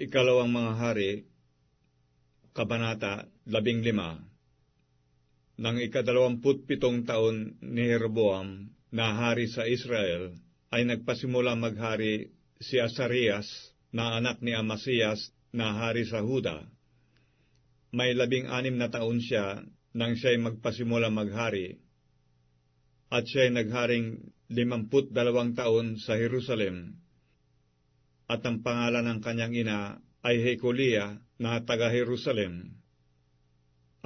Ikalawang mga hari, Kabanata 15 Nang ikadalawamput pitong taon ni Jeroboam na hari sa Israel, ay nagpasimula maghari si Asarias na anak ni Amasias na hari sa Huda. May labing anim na taon siya nang siya'y magpasimula maghari, at siya'y nagharing limamput dalawang taon sa Jerusalem, at ang pangalan ng kanyang ina ay Hekolia na taga Jerusalem.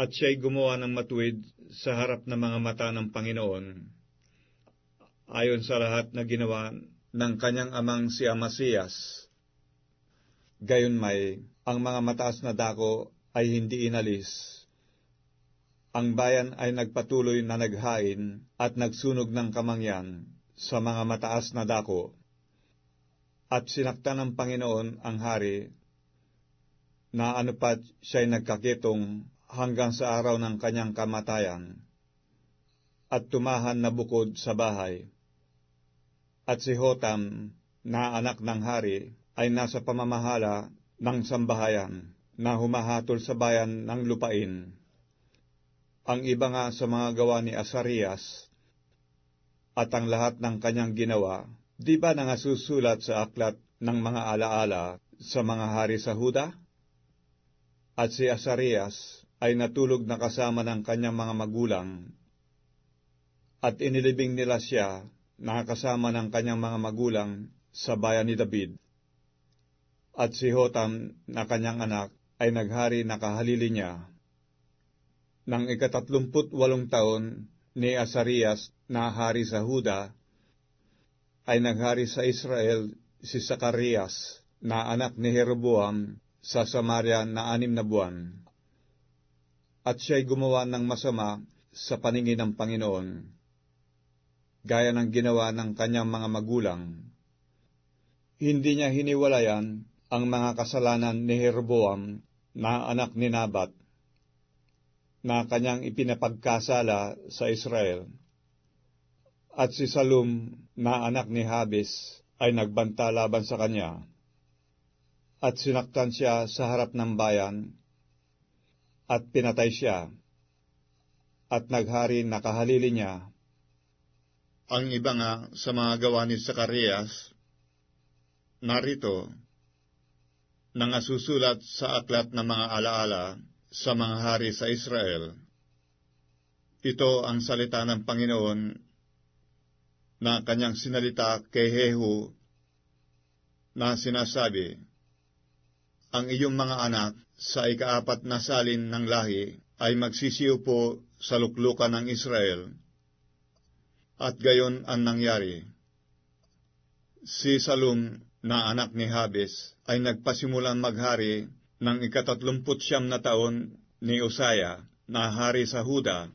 At siya'y gumawa ng matuwid sa harap ng mga mata ng Panginoon, ayon sa lahat na ginawa ng kanyang amang si Amasias. Gayon may, ang mga mataas na dako ay hindi inalis. Ang bayan ay nagpatuloy na naghain at nagsunog ng kamangyan sa mga mataas na dako. At sinaktan ng Panginoon ang hari na anupat siya'y nagkakitong hanggang sa araw ng kanyang kamatayan at tumahan na bukod sa bahay. At si Hotam, na anak ng hari, ay nasa pamamahala ng sambahayan na humahatol sa bayan ng lupain. Ang iba nga sa mga gawa ni Asarias at ang lahat ng kanyang ginawa, di ba nangasusulat sa aklat ng mga alaala sa mga hari sa Huda? At si Asarias ay natulog na kasama ng kanyang mga magulang, at inilibing nila siya nakakasama ng kanyang mga magulang sa bayan ni David. At si Hotam na kanyang anak ay naghari na kahalili niya. Nang ikatatlumput walong taon ni Asarias na hari sa Huda, ay naghari sa Israel si Sakarias na anak ni Jeroboam sa Samaria na anim na buwan. At siya'y gumawa ng masama sa paningin ng Panginoon, gaya ng ginawa ng kanyang mga magulang. Hindi niya hiniwalayan ang mga kasalanan ni Jeroboam na anak ni Nabat, na kanyang ipinapagkasala sa Israel. At si Salum na anak ni Habis ay nagbanta laban sa kanya. At sinaktan siya sa harap ng bayan, at pinatay siya, at naghari nakahalili niya. Ang iba nga sa mga gawa ni Zacarias, narito, nangasusulat sa aklat ng mga alaala sa mga hari sa Israel. Ito ang salita ng Panginoon na kanyang sinalita kay Jehu na sinasabi, Ang iyong mga anak sa ikaapat na salin ng lahi ay magsisiupo sa luklukan ng Israel. At gayon ang nangyari. Si Salum na anak ni Habes ay nagpasimulang maghari ng ikatatlumput siyam na taon ni Usaya na hari sa Huda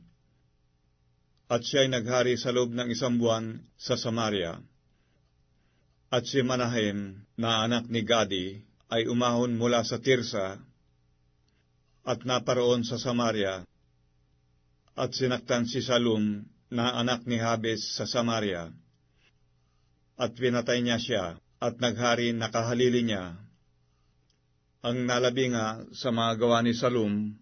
at siya'y naghari sa loob ng isang buwan sa Samaria. At si Manahem na anak ni Gadi ay umahon mula sa Tirsa at naparoon sa Samaria at sinaktan si Salum na anak ni Habes sa Samaria at pinatay niya siya at naghari nakahalili niya. Ang nalabi nga sa mga gawa ni Salum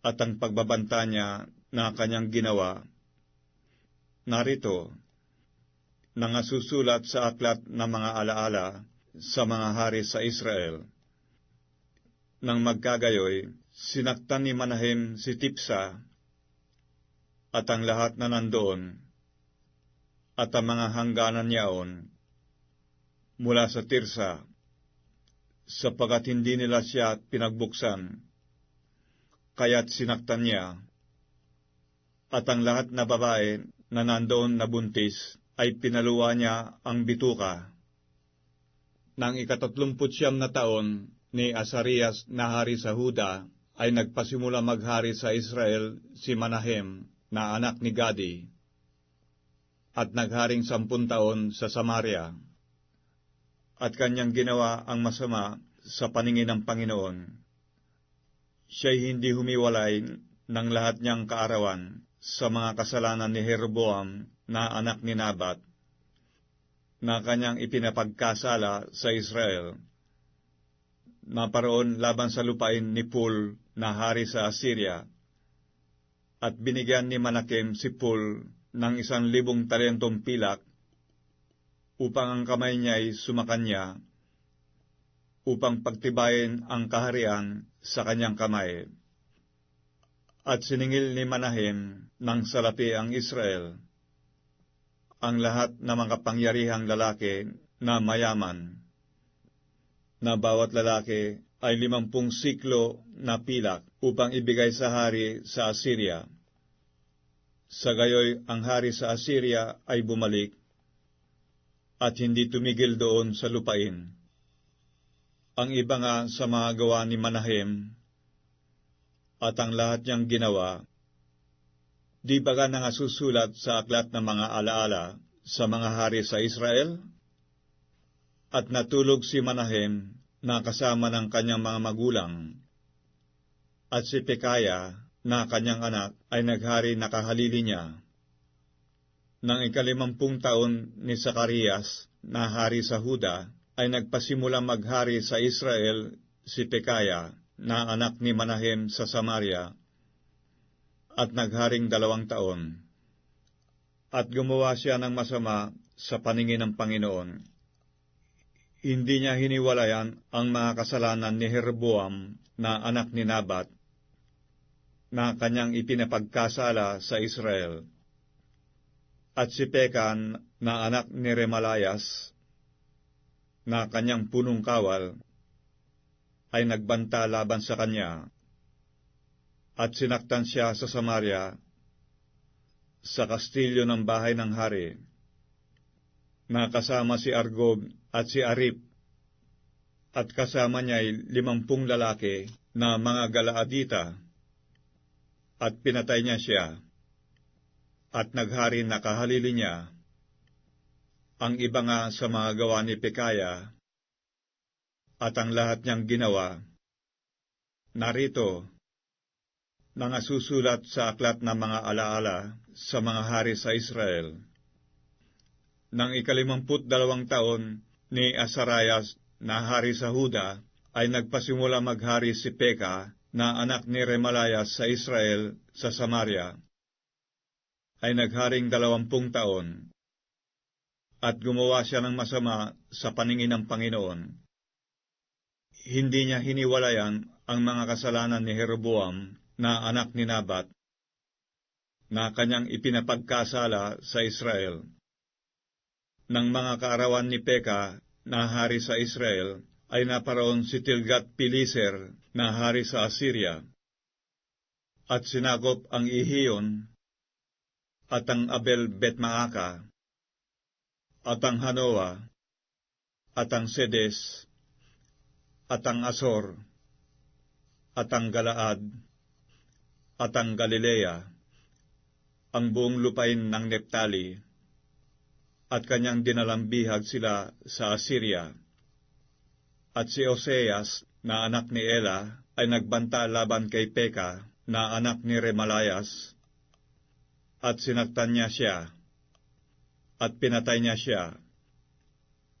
at ang pagbabanta niya na kanyang ginawa. Narito, nangasusulat sa aklat ng mga alaala sa mga hari sa Israel. Nang magkagayoy, sinaktan ni Manahem si Tipsa at ang lahat na nandoon at ang mga hangganan niyaon mula sa Tirsa sapagat hindi nila siya pinagbuksan kaya't sinaktan niya at ang lahat na babae na nandoon na buntis ay pinaluwa niya ang bituka. Nang ikatatlumput siyam na taon ni Asarias na hari sa Huda, ay nagpasimula maghari sa Israel si Manahem na anak ni Gadi, at nagharing sampun taon sa Samaria. At kanyang ginawa ang masama sa paningin ng Panginoon. Siya'y hindi humiwalay ng lahat niyang kaarawan sa mga kasalanan ni Jeroboam na anak ni Nabat, na kanyang ipinapagkasala sa Israel. na paroon laban sa lupain ni Pul na hari sa Assyria. At binigyan ni Manakem si Pul ng isang libong talentong pilak upang ang kamay niya ay sumakanya upang pagtibayin ang kaharian sa kanyang kamay. At siningil ni Manahem ng salapi ang Israel, ang lahat ng mga pangyarihang lalaki na mayaman, na bawat lalaki ay limampung siklo na pilak upang ibigay sa hari sa Assyria. Sa gayoy, ang hari sa Assyria ay bumalik at hindi tumigil doon sa lupain. Ang iba nga sa mga gawa ni Manahem at ang lahat niyang ginawa, di ba nga nangasusulat sa aklat ng mga alaala sa mga hari sa Israel? At natulog si Manahem na kasama ng kanyang mga magulang, at si Pekaya na kanyang anak ay naghari nakahalili niya. Nang ikalimampung taon ni Sakarias na hari sa Huda, ay nagpasimula maghari sa Israel si Pekaya na anak ni Manahem sa Samaria, at nagharing dalawang taon. At gumawa siya ng masama sa paningin ng Panginoon. Hindi niya hiniwalayan ang mga kasalanan ni Herboam na anak ni Nabat, na kanyang ipinapagkasala sa Israel. At si Pekan na anak ni Remalayas, na kanyang punong kawal, ay nagbanta laban sa kanya, at sinaktan siya sa Samaria, sa kastilyo ng bahay ng hari, na kasama si Argob at si Arip, at kasama niya ay limampung lalaki na mga galaadita, at pinatay niya siya, at naghari na kahalili niya, ang iba nga sa mga gawa ni Pekaya, at ang lahat niyang ginawa. Narito, mga susulat sa aklat ng mga alaala sa mga hari sa Israel. Nang ikalimamput dalawang taon ni Asarayas na hari sa Huda, ay nagpasimula maghari si Peka na anak ni Remalayas sa Israel sa Samaria. Ay nagharing dalawampung taon, at gumawa siya ng masama sa paningin ng Panginoon. Hindi niya hiniwalayan ang mga kasalanan ni Jeroboam na anak ni Nabat, na kanyang ipinapagkasala sa Israel. Nang mga kaarawan ni Peka na hari sa Israel, ay naparoon si Tilgat Pileser na hari sa Assyria, at sinagop ang Ihiyon, at ang Abel Betmaaka, at ang Hanoa, at ang Sedes, at ang Asor, at ang Galaad, at ang Galilea, ang buong lupain ng Neptali, at kanyang dinalambihag sila sa Assyria. At si Oseas, na anak ni Ela, ay nagbanta laban kay Peka, na anak ni Remalayas, at sinaktan niya siya, at pinatay niya siya,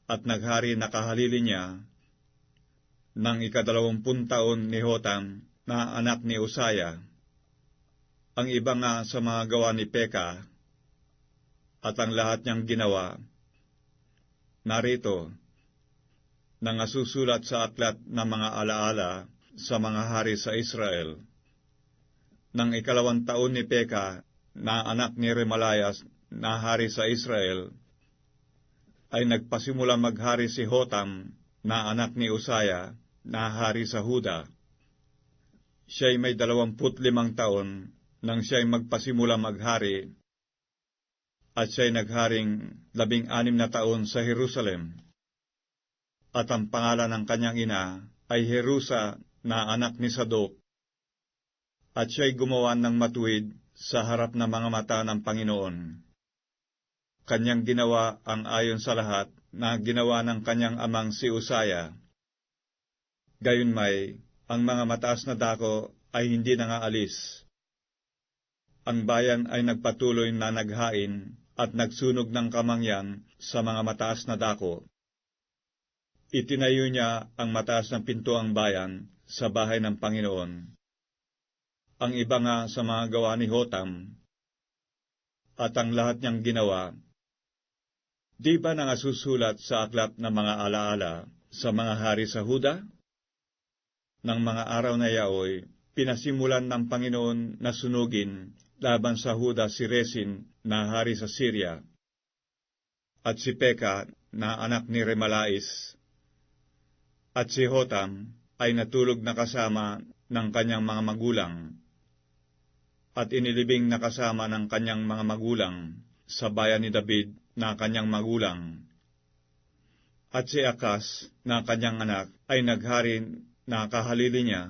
at naghari nakahalili niya, ng ikadalawampun taon ni Hotam, na anak ni Usaya, ang iba nga sa mga gawa ni Peka, at ang lahat niyang ginawa. Narito, nangasusulat sa aklat ng mga alaala sa mga hari sa Israel. Nang ikalawang taon ni Peka, na anak ni Remalayas na hari sa Israel, ay nagpasimula maghari si Hotam na anak ni Usaya na hari sa Huda. Siya'y may dalawamput limang taon nang siya'y magpasimula maghari at siya'y nagharing labing anim na taon sa Jerusalem. At ang pangalan ng kanyang ina ay Jerusa na anak ni Sadok. At siya'y gumawa ng matuwid sa harap ng mga mata ng Panginoon. Kanyang ginawa ang ayon sa lahat na ginawa ng kanyang amang si Usaya. Gayon may, ang mga mataas na dako ay hindi nangaalis. Ang bayan ay nagpatuloy na naghain at nagsunog ng kamangyan sa mga mataas na dako. itinayo niya ang mataas ng pintuang bayan sa bahay ng Panginoon. Ang iba nga sa mga gawa ni Hotam at ang lahat niyang ginawa, di ba nangasusulat sa aklat ng mga alaala sa mga hari sa Huda? Nang mga araw na yaoy, pinasimulan ng Panginoon na sunugin laban sa Huda si Resin na hari sa Syria, at si Peka na anak ni Remalais, at si Hotam ay natulog na kasama ng kanyang mga magulang, at inilibing na kasama ng kanyang mga magulang sa bayan ni David na kanyang magulang. At si Akas na kanyang anak ay naghari na kahalili niya